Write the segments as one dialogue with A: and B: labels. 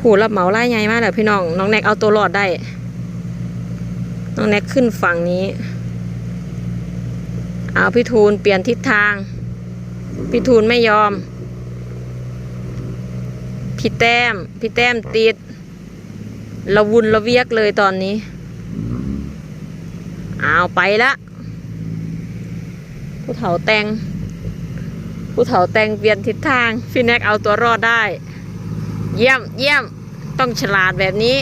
A: ผู้รับเหมาไล่ใหญ่มากเลยพี่น้อง น้องแน็กเอาตัวรอดได้ น้องแน็กขึ้นฝั่งนี้ เอาพี่ทูลเปลี่ยนทิศทาง พี่ทูลไม่ยอม พี่แต้ม พี่แต้มติดระวุนระเวียกเลยตอนนี้ เอาไปละผู้เฒ่าแตงผู้เฒ่าแตงเปลี่ยนทิศทาง พี่แน็กเอาตัวรอดได้ เยี่ยมเยี่ยมต้องฉลาดแบบนี้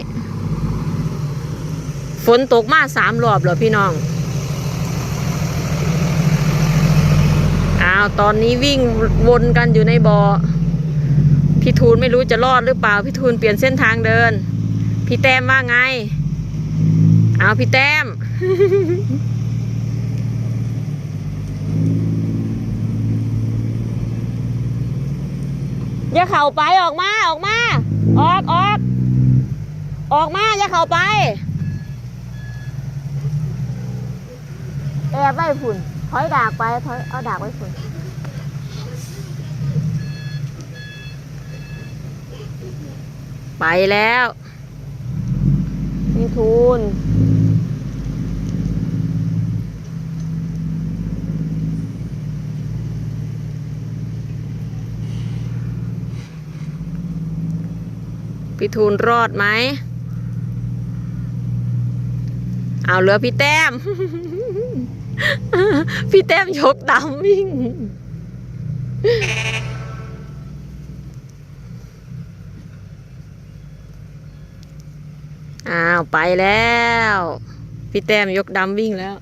A: ฝนตกมาสามรอบเหรอพี่น้องอ้าวตอนนี้วิ่งวนกันอยู่ในบ่อพี่ทูลไม่รู้จะรอดหรือเปล่าพี่ทูลเปลี่ยนเส้นทางเดิน พี่แต้มว่าไงเอาพี่แต้ม อย่าเข่าไปออกมาออกมา ออกออก ออกมาอย่าเข้าไปแอบไว้ฝุ่นถอยดากไปถอยเอาดากไว้ฝุ่นไปแล้ว มีทุน พี่ทูนรอดไหม เอาเหลือพี่แต้ม พี่แต้มยกดำวิ่ง อ้าว ไปแล้ว พี่แต้มยกดำวิ่งแล้ว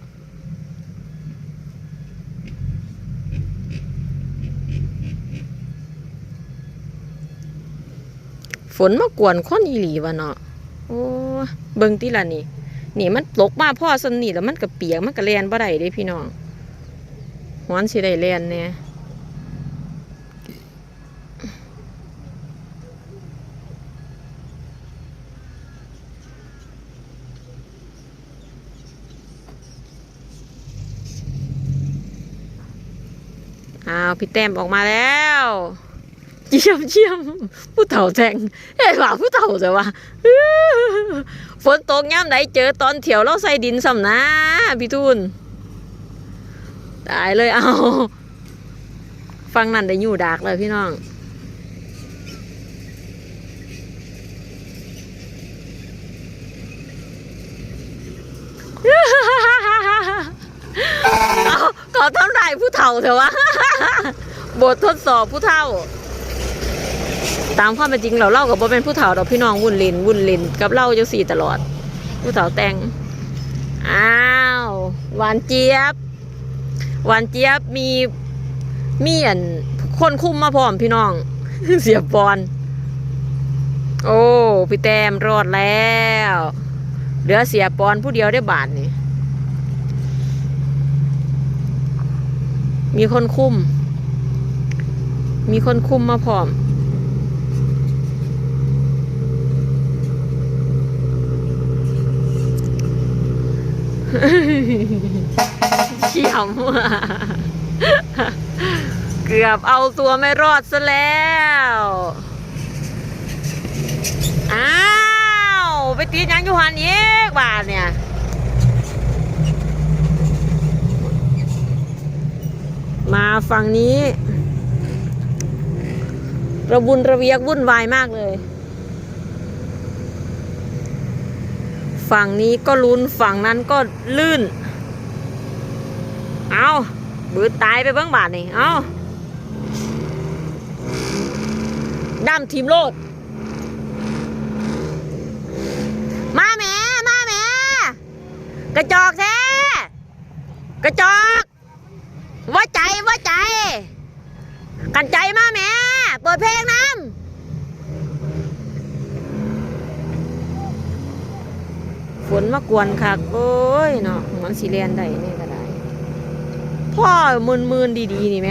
A: ฝนมากวนคนอีหลีวะเนาะโอ้เบิ่งติละนี่นี่มันตกมาพ่อสนนี่แล้วมันก็เปียกมันก็แลนบ่ได้เด้พี่น้องหวนสิได้แลนแน่อ้าวพี่แต้มออกมาแล้ว เยี่ยมเยี่ยมผู้เฒ่าแทงเอ้ยว่าผู้เฒ่าจะว่าฝนตกย่ำไหนเจอตอนเถียวเราใส่ดินสำนะพี่ทุนตายเลยเอา ฟังนั่นได้อยู่ดากเลยพี่น้องเอาเขาทำลายผู้เฒ่าเถอะวะบททดสอบผู้เฒ่า ตามความเป็นจริงเราเล่ากับบ่เป็นผู้เฒ่าดอกพี่น้องวุ่นลินวุ่นลินกับเล่าจังสี่ตลอด ผู้เฒ่าแต่งอ้าวหวานเจี๊ยบหวานเจี๊ยบมีมีอันคนคุ้มมาพร้อมพี่น้อง เสียบอลโอ้พี่แต้มรอดแล้วเหลือเสียปอนผู้เดียวได้บาทนี่มีคนคุ้ม มีคนคุ้มมาพร้อม เขี่ยมว่ะเกือบเอาตัวไม่รอดซะแล้ว อ้าว ไปตีดหยังอยู่หันอีกบาทเนี่ยมาฝั่งนี้ ระบุนระเวียกวุ่นวายมากเลย ฝั่งนี้ก็ลุ้นฝั่งนั้นก็ลื่น เอาบืดตายไปเบื้องบาทนี่เอาดำทีมโลด มาแม่ มาแม่ กระจอกแท้ กระจอกว่าใจว่าใจ กันใจมาแม่ เปิดเพลงน้ำ ฝน มากวนคักโอ้ยเนาะมันสีเรียนได้นี่ก็ได้พ่อมืนมืนๆดีๆนี่ไหม